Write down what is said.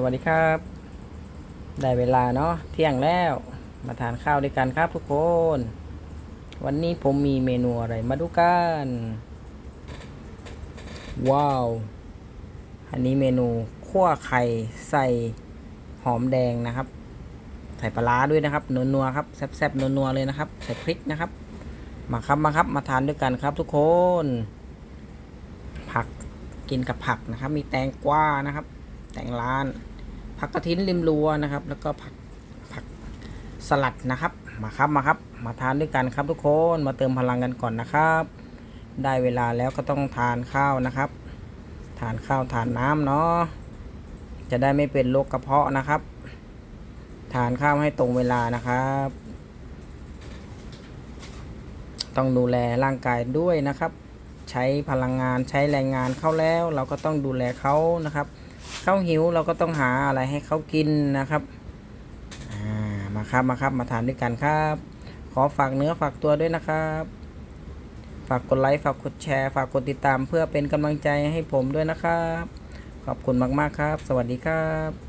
สวัสดีครับ ได้เวลาเนาะเที่ยงแล้ว มาทานข้าวด้วยกันครับทุกคน วันนี้ผมมีเมนูอะไรมาดูกัน ว้าว อันนี้เมนูคั่วไข่ใส่หอมแดงนะครับ ใส่ปลาร้าด้วยนะครับนัวๆครับแซ่บๆนัวๆเลยนะครับ ใส่พริกนะครับ มาครับมาครับ มาทานด้วยกันครับทุกคน ผักกินกับผักนะครับ มีแตงกวานะครับ แตงร้าน ผักกระถินริมรั้วนะครับ แล้วก็ผักผักสลัดนะครับ มาครับมาครับ มาทานด้วยกันครับทุกคนมาเติมพลังกันก่อนนะครับ ได้เวลาแล้วก็ต้องทานข้าวนะครับ ทานข้าวทานน้ำเนาะจะได้ไม่เป็นโรคกระเพาะนะครับ ทานข้าวให้ตรงเวลานะครับ ต้องดูแลร่างกายด้วยนะครับ ใช้พลังงานใช้แรงงานเขาแล้ว เราก็ต้องดูแลเขานะครับเขาหิวเราก็ต้องหาอะไรให้เขากินนะครับามาครับมาครับมาทานด้วยกันครับ ขอฝากเนื้อฝากตัวด้วยนะครับ ฝากกดไลค์ฝากกดแชร์ ฝากกดติดตามเพื่อเป็นกำลังใจให้ผมด้วยนะครับ ขอบคุณมากๆครับ สวัสดีครับ